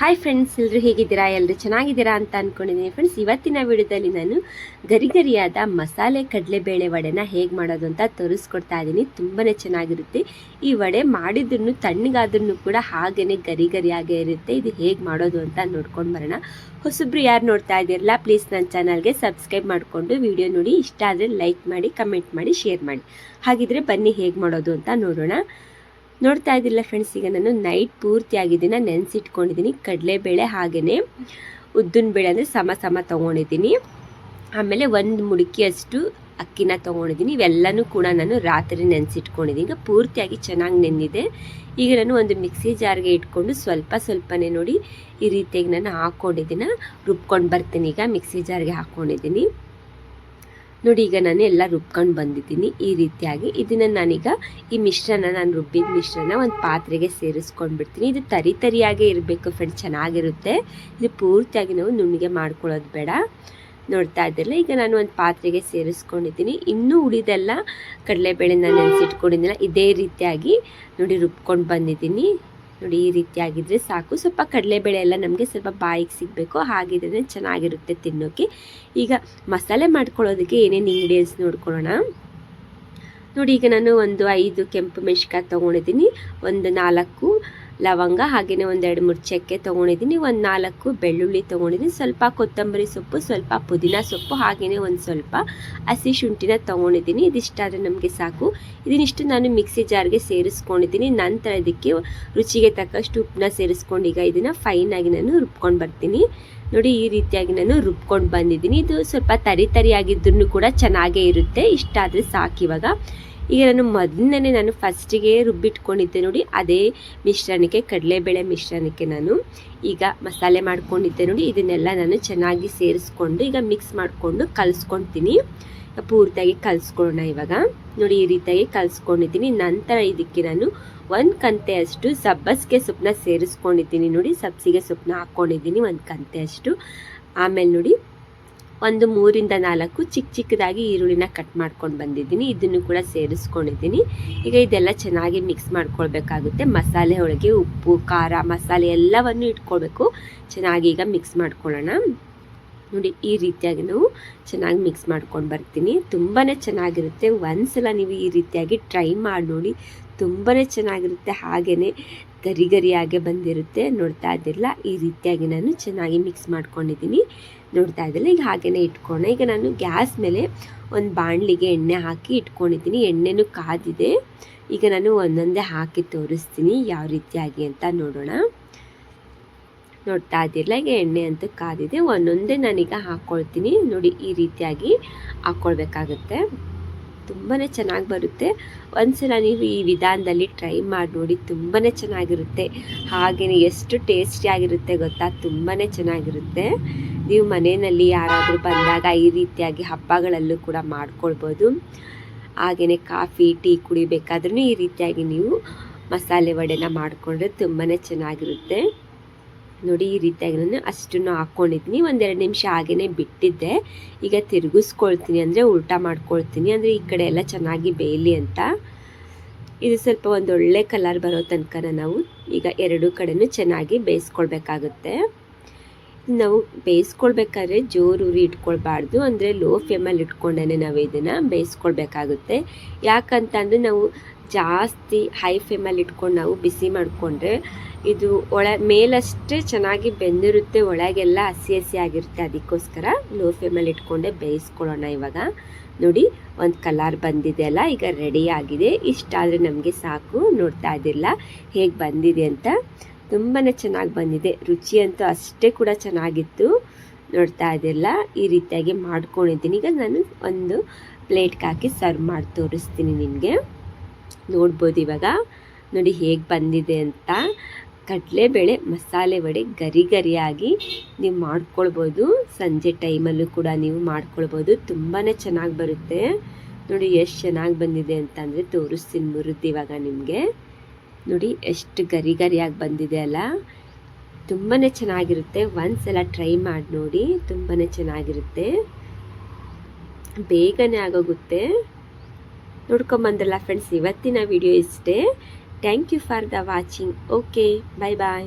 Hi friends ಎಲ್ಲರೂ ಹೇಗಿದ್ದೀರಾ? ಎಲ್ಲರೂ ಚೆನ್ನಾಗಿದ್ದೀರಾ ಅಂತ ಅಂದ್ಕೊಂಡಿದ್ದೀನಿ ಫ್ರೆಂಡ್ಸ್ ಇವತ್ತಿನ ವಿಡಿಯೋದಲ್ಲಿ ನಾನು ಗರಿ ಗರಿಯಾದ ಮಸಾಲೆ ಕಡಲೆಬೇಳೆ ವಡೆನ ಹೇಗೆ ಮಾಡೋದು ಅಂತ ತೋರಿಸ್ಕೊಡ್ತಾ ಇದ್ದೀನಿ. ತುಂಬಾ ಚೆನ್ನಾಗಿರುತ್ತೆ. ಈ ವಡೆ ಮಾಡಿದ್ರು ತಣ್ಣಗಾದ್ರೂ ಕೂಡ ಹಾಗೇ ಗರಿ ಗರಿಯಾಗೇ ಇರುತ್ತೆ. ಇದು ಹೇಗೆ ಮಾಡೋದು ಅಂತ ನೋಡ್ಕೊಂಡು ಬರೋಣ. ಹೊಸಬ್ರು ಯಾರು ನೋಡ್ತಾ ಇದ್ದೀರಲ್ಲ ಪ್ಲೀಸ್ ನನ್ನ ಚಾನಲ್ಗೆ ಸಬ್ಸ್ಕ್ರೈಬ್ ಮಾಡಿಕೊಂಡು ವಿಡಿಯೋ ನೋಡಿ. ಇಷ್ಟ ಆದರೆ ಲೈಕ್ ಮಾಡಿ ಕಮೆಂಟ್ ಮಾಡಿ ಶೇರ್ ಮಾಡಿ. ಹಾಗಿದ್ರೆ ಬನ್ನಿ ಹೇಗೆ ಮಾಡೋದು ಅಂತ ನೋಡೋಣ. ನೋಡ್ತಾ ಇದ್ದಿಲ್ಲ ಫ್ರೆಂಡ್ಸ್ ಈಗ ನಾನು ನೈಟ್ ಪೂರ್ತಿಯಾಗಿ ಇದನ್ನು ನೆನೆಸಿಟ್ಕೊಂಡಿದ್ದೀನಿ ಕಡಲೆಬೇಳೆ ಹಾಗೆಯೇ ಉದ್ದಿನ ಬೇಳೆ ಅಂದರೆ ಸಮ ಸಮ ತೊಗೊಂಡಿದ್ದೀನಿ. ಆಮೇಲೆ ಒಂದು ಮುಡುಕಿಯಷ್ಟು ಅಕ್ಕಿನ ತೊಗೊಂಡಿದ್ದೀನಿ ಇವೆಲ್ಲನೂ ಕೂಡ ನಾನು ರಾತ್ರಿ ನೆನೆಸಿಟ್ಕೊಂಡಿದ್ದೀನಿ ಈಗ ಪೂರ್ತಿಯಾಗಿ ಚೆನ್ನಾಗಿ ನೆಂದಿದೆ. ಈಗ ನಾನು ಒಂದು ಮಿಕ್ಸಿ ಜಾರ್ಗೆ ಇಟ್ಕೊಂಡು ಸ್ವಲ್ಪ ಸ್ವಲ್ಪನೇ ನೋಡಿ ಈ ರೀತಿಯಾಗಿ ನಾನು ಹಾಕ್ಕೊಂಡಿದ್ದೀನಿ ರುಬ್ಕೊಂಡು ಬರ್ತೀನಿ ಈಗ ಮಿಕ್ಸಿ ಜಾರ್ಗೆ ಹಾಕ್ಕೊಂಡಿದ್ದೀನಿ ನೋಡಿ, ಈಗ ನಾನು ಎಲ್ಲ ರುಬ್ಕೊಂಡು ಬಂದಿದ್ದೀನಿ. ಈ ರೀತಿಯಾಗಿ ಇದನ್ನು ನಾನೀಗ ಈ ಮಿಶ್ರಣ ನಾನು ರುಬ್ಬಿದ ಮಿಶ್ರಣ ಒಂದು ಪಾತ್ರೆಗೆ ಸೇರಿಸ್ಕೊಂಡು ಬಿಡ್ತೀನಿ ಇದು ತರಿ ತರಿಯಾಗೇ ಇರಬೇಕು ಫ್ರೆಂಡ್ಸ್ ಚೆನ್ನಾಗಿರುತ್ತೆ. ಇದು ಪೂರ್ತಿಯಾಗಿ ನಾವು ನುಣ್ಣಗೆ ಮಾಡ್ಕೊಳ್ಳೋದು ಬೇಡ. ನೋಡ್ತಾ ಇದ್ದಿರಲ್ಲ ಈಗ ನಾನು ಒಂದು ಪಾತ್ರೆಗೆ ಸೇರಿಸ್ಕೊಂಡಿದ್ದೀನಿ. ಇನ್ನೂ ಉಳಿದೆಲ್ಲ ಕಡಲೆಬೇಳೆನ ನೆನೆಸಿಟ್ಕೊಂಡಿದ್ದಿಲ್ಲ ಇದೇ ರೀತಿಯಾಗಿ ನೋಡಿ ರುಬ್ಕೊಂಡು ಬಂದಿದ್ದೀನಿ. ನೋಡಿ, ಈ ರೀತಿಯಾಗಿದ್ದರೆ ಸಾಕು. ಸ್ವಲ್ಪ ಕಡಲೆಬೇಳೆ ಎಲ್ಲ ನಮಗೆ ಸ್ವಲ್ಪ ಬಾಯಿಗೆ ಸಿಗಬೇಕು. ಹಾಗಿದ್ರೆ ಚೆನ್ನಾಗಿರುತ್ತೆ ತಿನ್ನೋಕ್ಕೆ ಈಗ ಮಸಾಲೆ ಮಾಡ್ಕೊಳ್ಳೋದಕ್ಕೆ ಏನೇನು ಇಂಗ್ರೀಡಿಯೆಂಟ್ಸ್ ನೋಡ್ಕೊಳ್ಳೋಣ. ನೋಡಿ, ಈಗ ನಾನು ಒಂದು ಐದು ಕೆಂಪು ಮೆಣ್ಸಿಕಾಯಿ ತೊಗೊಂಡಿದ್ದೀನಿ. ಒಂದು ನಾಲ್ಕು ಲವಂಗ ಹಾಗೆಯೇ ಒಂದೆರಡು ಮೂರು ಚಕ್ಕೆ ತೊಗೊಂಡಿದ್ದೀನಿ, ಒಂದು ನಾಲ್ಕು ಬೆಳ್ಳುಳ್ಳಿ ತೊಗೊಂಡಿದ್ದೀನಿ, ಸ್ವಲ್ಪ ಕೊತ್ತಂಬರಿ ಸೊಪ್ಪು, ಸ್ವಲ್ಪ ಪುದೀನ ಸೊಪ್ಪು ಹಾಗೆಯೇ ಒಂದು ಸ್ವಲ್ಪ ಹಸಿ ಶುಂಠಿನ ತೊಗೊಂಡಿದ್ದೀನಿ. ಇದಿಷ್ಟಾದರೆ ನಮಗೆ ಸಾಕು. ಇದನ್ನಿಷ್ಟು ನಾನು ಮಿಕ್ಸಿ ಜಾರ್ಗೆ ಸೇರಿಸ್ಕೊಂಡಿದ್ದೀನಿ. ನಂತರ ಇದಕ್ಕೆ ರುಚಿಗೆ ತಕ್ಕಷ್ಟು ಉಪ್ಪನ್ನ ಸೇರಿಸ್ಕೊಂಡು ಈಗ ಇದನ್ನು ಫೈನಾಗಿ ನಾನು ರುಬ್ಕೊಂಡು ಬರ್ತೀನಿ. ನೋಡಿ, ಈ ರೀತಿಯಾಗಿ ನಾನು ರುಬ್ಕೊಂಡು ಬಂದಿದ್ದೀನಿ. ಇದು ಸ್ವಲ್ಪ ತರಿ ತರಿಯಾಗಿದ್ರೂ ಕೂಡ ಚೆನ್ನಾಗೇ ಇರುತ್ತೆ. ಇಷ್ಟಾದರೆ ಸಾಕು ಇವಾಗ. ಈಗ ನಾನು ಮೊದಲನೇ ನಾನು ಫಸ್ಟಿಗೆ ರುಬ್ಬಿಟ್ಕೊಂಡಿದ್ದೆ ನೋಡಿ, ಅದೇ ಮಿಶ್ರಣಕ್ಕೆ, ಕಡಲೆಬೇಳೆ ಮಿಶ್ರಣಕ್ಕೆ ನಾನು ಈಗ ಮಸಾಲೆ ಮಾಡ್ಕೊಂಡಿದ್ದೆ ನೋಡಿ, ಇದನ್ನೆಲ್ಲ ನಾನು ಚೆನ್ನಾಗಿ ಸೇರಿಸ್ಕೊಂಡು ಈಗ ಮಿಕ್ಸ್ ಮಾಡಿಕೊಂಡು ಕಲಿಸ್ಕೊಳ್ತೀನಿ. ಪೂರ್ತಿಯಾಗಿ ಕಲಿಸ್ಕೊಳ್ಳೋಣ ಇವಾಗ. ನೋಡಿ, ಈ ರೀತಿಯಾಗಿ ಕಲಿಸ್ಕೊಂಡಿದ್ದೀನಿ. ನಂತರ ಇದಕ್ಕೆ ನಾನು ಒಂದು ಕಂತೆಯಷ್ಟು ಸಬ್ಬಸಿಗೆ ಸೊಪ್ಪನ್ನ ಸೇರಿಸ್ಕೊಂಡಿದ್ದೀನಿ ನೋಡಿ, ಸಬ್ಸಿಗೆ ಸೊಪ್ಪನ್ನ ಹಾಕ್ಕೊಂಡಿದ್ದೀನಿ ಒಂದು ಕಂತೆಯಷ್ಟು. ಆಮೇಲೆ ನೋಡಿ ಒಂದು ಮೂರಿಂದ ನಾಲ್ಕು ಚಿಕ್ಕ ಚಿಕ್ಕದಾಗಿ ಈರುಳ್ಳಿನ ಕಟ್ ಮಾಡ್ಕೊಂಡು ಬಂದಿದ್ದೀನಿ. ಇದನ್ನು ಕೂಡ ಸೇರಿಸ್ಕೊಂಡಿದ್ದೀನಿ. ಈಗ ಇದೆಲ್ಲ ಚೆನ್ನಾಗಿ ಮಿಕ್ಸ್ ಮಾಡ್ಕೊಳ್ಬೇಕಾಗುತ್ತೆ. ಮಸಾಲೆ ಒಳಗೆ ಉಪ್ಪು, ಖಾರ, ಮಸಾಲೆ ಎಲ್ಲವನ್ನು ಇಟ್ಕೊಳ್ಬೇಕು. ಚೆನ್ನಾಗಿ ಈಗ ಮಿಕ್ಸ್ ಮಾಡ್ಕೊಳ್ಳೋಣ. ನೋಡಿ, ಈ ರೀತಿಯಾಗಿ ನಾವು ಚೆನ್ನಾಗಿ ಮಿಕ್ಸ್ ಮಾಡ್ಕೊಂಡು ಬರ್ತೀನಿ. ತುಂಬಾ ಚೆನ್ನಾಗಿರುತ್ತೆ. ಒಂದ್ಸಲ ನೀವು ಈ ರೀತಿಯಾಗಿ ಟ್ರೈ ಮಾಡಿ ನೋಡಿ ತುಂಬಾ ಚೆನ್ನಾಗಿರುತ್ತೆ. ಹಾಗೆಯೇ ಗರಿ ಗರಿಯಾಗೆ ಬಂದಿರುತ್ತೆ. ನೋಡ್ತಾ ಇದ್ದಿಲ್ಲ? ಈ ರೀತಿಯಾಗಿ ನಾನು ಚೆನ್ನಾಗಿ ಮಿಕ್ಸ್ ಮಾಡ್ಕೊಂಡಿದ್ದೀನಿ. ನೋಡ್ತಾ ಇದ್ದಿಲ್ಲ. ಈಗ ಹಾಗೆಯೇ ಇಟ್ಕೊಂಡೆ. ಈಗ ನಾನು ಗ್ಯಾಸ್ ಮೇಲೆ ಒಂದು ಬಾಣಲಿಗೆ ಎಣ್ಣೆ ಹಾಕಿ ಇಟ್ಕೊಂಡಿದ್ದೀನಿ. ಎಣ್ಣೆನೂ ಕಾದಿದೆ. ಈಗ ನಾನು ಒಂದೊಂದೇ ಹಾಕಿ ತೋರಿಸ್ತೀನಿ. ಯಾವ ರೀತಿಯಾಗಿ ಅಂತ ನೋಡೋಣ. ನೋಡ್ತಾ ಇದ್ದಿರಲ್ಲ, ಈಗ ಎಣ್ಣೆ ಅಂತ ಕಾದಿದೆ. ಒಂದೊಂದೇ ನಾನೀಗ ಹಾಕ್ಕೊಳ್ತೀನಿ ನೋಡಿ, ಈ ರೀತಿಯಾಗಿ ಹಾಕ್ಕೊಳ್ಬೇಕಾಗತ್ತೆ ತುಂಬಾ ಚೆನ್ನಾಗಿ ಬರುತ್ತೆ. ಒಂದ್ಸಲ ನೀವು ಈ ವಿಧಾನದಲ್ಲಿ ಟ್ರೈ ಮಾಡಿ ನೋಡಿ ತುಂಬಾ ಚೆನ್ನಾಗಿರುತ್ತೆ. ಹಾಗೆಯೇ ಎಷ್ಟು ಟೇಸ್ಟಿಯಾಗಿರುತ್ತೆ ಗೊತ್ತಾ? ತುಂಬಾ ಚೆನ್ನಾಗಿರುತ್ತೆ. ನೀವು ಮನೆಯಲ್ಲಿ ಯಾರಾದರೂ ಬಂದಾಗ ಈ ರೀತಿಯಾಗಿ ಹಬ್ಬಗಳಲ್ಲೂ ಕೂಡ ಮಾಡ್ಕೊಳ್ಬೋದು. ಹಾಗೆಯೇ ಕಾಫಿ, ಟೀ ಕುಡಿಬೇಕಾದ್ರೂ ಈ ರೀತಿಯಾಗಿ ನೀವು ಮಸಾಲೆ ವಡೆನ ಮಾಡಿಕೊಂಡ್ರೆ ತುಂಬಾ ಚೆನ್ನಾಗಿರುತ್ತೆ. ನೋಡಿ, ಈ ರೀತಿಯಾಗಿ ನಾನು ಅಷ್ಟನ್ನು ಹಾಕ್ಕೊಂಡಿದ್ದೀನಿ ಒಂದೆರಡು ನಿಮಿಷ ಹಾಗೆಯೇ ಬಿಟ್ಟಿದ್ದೆ. ಈಗ ತಿರುಗಿಸ್ಕೊಳ್ತೀನಿ ಅಂದರೆ ಉಲ್ಟಾ ಮಾಡ್ಕೊಳ್ತೀನಿ. ಅಂದರೆ ಈ ಕಡೆ ಎಲ್ಲ ಚೆನ್ನಾಗಿ ಬೇಯಲಿ ಅಂತ. ಇದು ಸ್ವಲ್ಪ ಒಂದು ಒಳ್ಳೆ ಕಲರ್ ಬರೋ ತನಕ ನಾವು ಈಗ ಎರಡೂ ಕಡೆನೂ ಚೆನ್ನಾಗಿ ಬೇಯಿಸ್ಕೊಳ್ಬೇಕಾಗುತ್ತೆ. ನಾವು ಬೇಯಿಸ್ಕೊಳ್ಬೇಕಾದ್ರೆ ಜೋರು ಉರಿ ಇಟ್ಕೊಳ್ಬಾರ್ದು. ಅಂದರೆ ಲೋ ಫ್ಲೇಮಲ್ಲಿ ಇಟ್ಕೊಂಡೇ ನಾವು ಇದನ್ನು ಬೇಯಿಸ್ಕೊಳ್ಬೇಕಾಗುತ್ತೆ. ಯಾಕಂತಂದರೆ ನಾವು ಜಾಸ್ತಿ ಹೈ ಫ್ಲೇಮಲ್ಲಿ ಇಟ್ಕೊಂಡು ನಾವು ಬಿಸಿ ಮಾಡಿಕೊಂಡ್ರೆ ಇದು ಒಳ, ಮೇಲಷ್ಟೇ ಚೆನ್ನಾಗಿ ಬೆಂದಿರುತ್ತೆ, ಒಳಗೆಲ್ಲ ಹಸಿ ಹಸಿ ಆಗಿರುತ್ತೆ. ಅದಕ್ಕೋಸ್ಕರ ಲೋ ಫ್ಲೇಮಲ್ಲಿ ಇಟ್ಕೊಂಡೆ ಬೇಯಿಸ್ಕೊಳ್ಳೋಣ ಇವಾಗ. ನೋಡಿ, ಒಂದು ಕಲರ್ ಬಂದಿದೆ ಅಲ್ಲ, ಈಗ ರೆಡಿ ಆಗಿದೆ. ಇಷ್ಟಾದರೆ ನಮಗೆ ಸಾಕು, ನೋಡ್ತಾ ಇದ್ದಿಲ್ಲ ಹೇಗೆ ಬಂದಿದೆ ಅಂತ. ತುಂಬಾ ಚೆನ್ನಾಗಿ ಬಂದಿದೆ. ರುಚಿ ಅಂತೂ ಅಷ್ಟೇ ಕೂಡ ಚೆನ್ನಾಗಿತ್ತು. ನೋಡ್ತಾ ಇದ್ದಿಲ್ಲ ಈ ರೀತಿಯಾಗಿ ಮಾಡ್ಕೊಂಡಿದ್ದೀನಿ. ಈಗ ನಾನು ಒಂದು ಪ್ಲೇಟ್ಗೆ ಹಾಕಿ ಸರ್ವ್ ಮಾಡಿ ತೋರಿಸ್ತೀನಿ ನಿಮಗೆ. ನೋಡ್ಬೋದು ಇವಾಗ. ನೋಡಿ ಹೇಗೆ ಬಂದಿದೆ ಅಂತ. ಕಡಲೆಬೇಳೆ ಮಸಾಲೆ ವಡೆ ಗರಿ ಗರಿಯಾಗಿ ನೀವು ಮಾಡ್ಕೊಳ್ಬೋದು. ಸಂಜೆ ಟೈಮಲ್ಲೂ ಕೂಡ ನೀವು ಮಾಡ್ಕೊಳ್ಬೋದು. ತುಂಬಾ ಚೆನ್ನಾಗಿ ಬರುತ್ತೆ. ನೋಡಿ ಎಷ್ಟು ಚೆನ್ನಾಗಿ ಬಂದಿದೆ ಅಂತಂದರೆ ತೋರಿಸ್ತೀನಿ ಮುರಿದು ಇವಾಗ ನಿಮಗೆ. ನೋಡಿ ಎಷ್ಟು ಗರಿ ಗರಿಯಾಗಿ ಬಂದಿದೆ ಅಲ್ಲ. ತುಂಬಾ ಚೆನ್ನಾಗಿರುತ್ತೆ. ಒಂದ್ಸಲ ಟ್ರೈ ಮಾಡಿ ನೋಡಿ ತುಂಬಾ ಚೆನ್ನಾಗಿರುತ್ತೆ. ಬೇಗನೆ ಆಗೋಗುತ್ತೆ. ನೋಡ್ಕೊಂಬಂದ್ರಲ್ಲ ಫ್ರೆಂಡ್ಸ್ ಇವತ್ತಿನ ವಿಡಿಯೋ ಇಷ್ಟೇ. Thank you for the watching okay bye bye